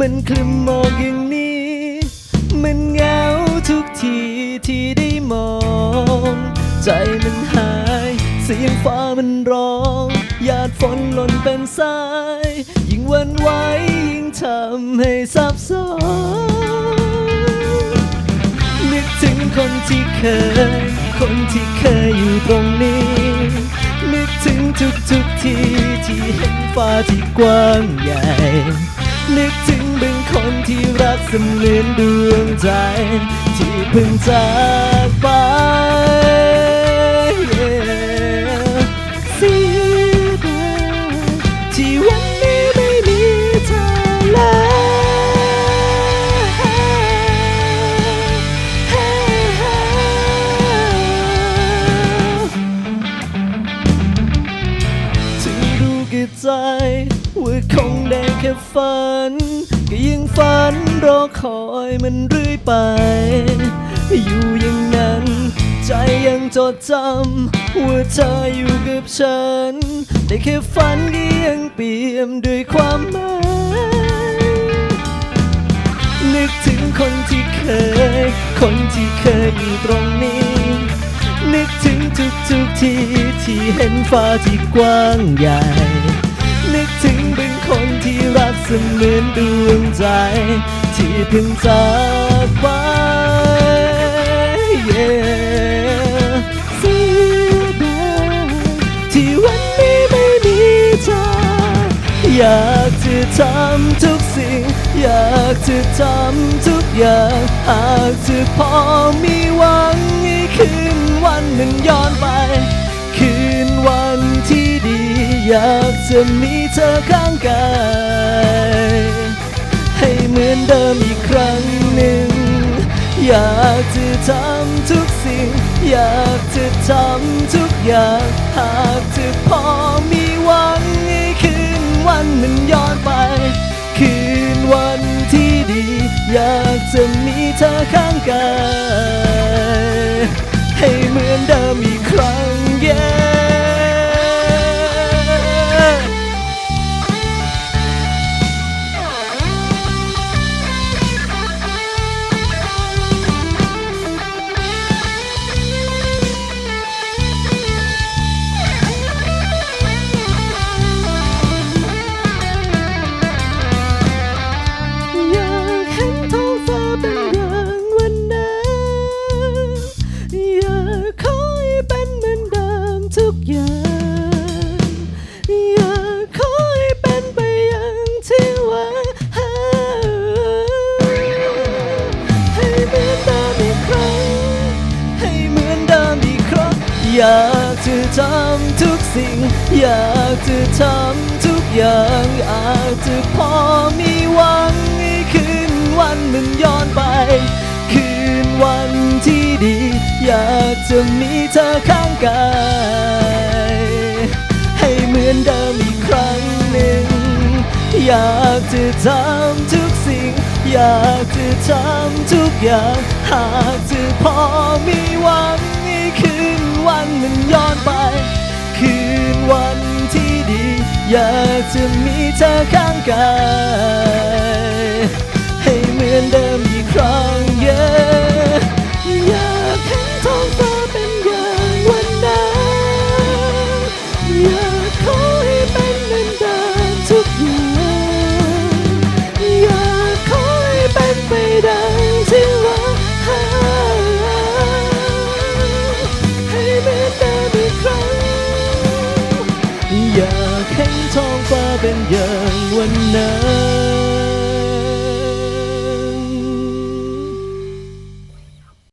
มันคลึมมอกอย่างนี้ มันเหงาทุกทีที่ได้มอง ใจมันหาย เสียงฟ้ามันร้องหยาดฝนหล่นเป็นสาย ยิ่งวันไหวยิ่งทำให้สับสนนึกถึงคนที่เคย คนที่เคยอยู่ตรงนี้ นึกถึงทุกทุกๆทีที่เห็นฟ้าที่กว้างใหญ่นึก เป็นคนที่รักเสมือนดวงใจ ที่เพิ่งจากไป Yeah เสียดายที่วันนี้ไม่มีเธอแล้ว ถึงรู้กับใจว่าคงได้แค่ฝัน ก็ยังฝันรอคอยมันเรื่อยไป อยู่อย่างนั้น ใจยังจดจำว่าเธออยู่กับฉัน แต่แค่ฝันก็ยังเปี่ยมด้วยความหมายนึกถึงคนที่เคย คนที่เคยอยู่ตรงนี้ นึกถึงทุกทุกๆทีที่เห็นฟ้าที่กว้างใหญ่ รักเสมือนดวงใจ ที่เพิ่งจากไป Yeah เสียดายที่วันนี้ไม่มีเธออยากจะทำทุกสิ่ง อยากจะทำทุกอย่างหากจะพอมีหวังให้คืนวันหนึ่งย้อนไป คืนวันที่ดี อยากจะมีเธอข้างกาย อนเดิมอีกครั้งหนึ่ง อยากจะทำทุกสิ่ง อยากจะทำทุกอย่าง หากจะพอมีหวังให้คืนวันมันย้อนไป คืนวันที่ดี อยากจะมีเธอข้างกายให้เหมือนเดิมอีกครั้ง อยากจะทำทุกสิ่ง อยากจะทำทุกอย่าง อากจะพอมีหวังให้คืนวันมันย้อนไป คืนวันที่ดี อยากจะมีเธอข้างกาย ให้เหมือนเดิมอีกครั้งหนึ่ง อยากจะทำทุกสิ่ง อยากจะทำทุกอย่าง หากจะพอมีหวัง มันย้อนไป คืนวันที่ดี อยากจะมีเธอข้างกายาเห็นท้องฟ้าเป็นอย่างวันนั้น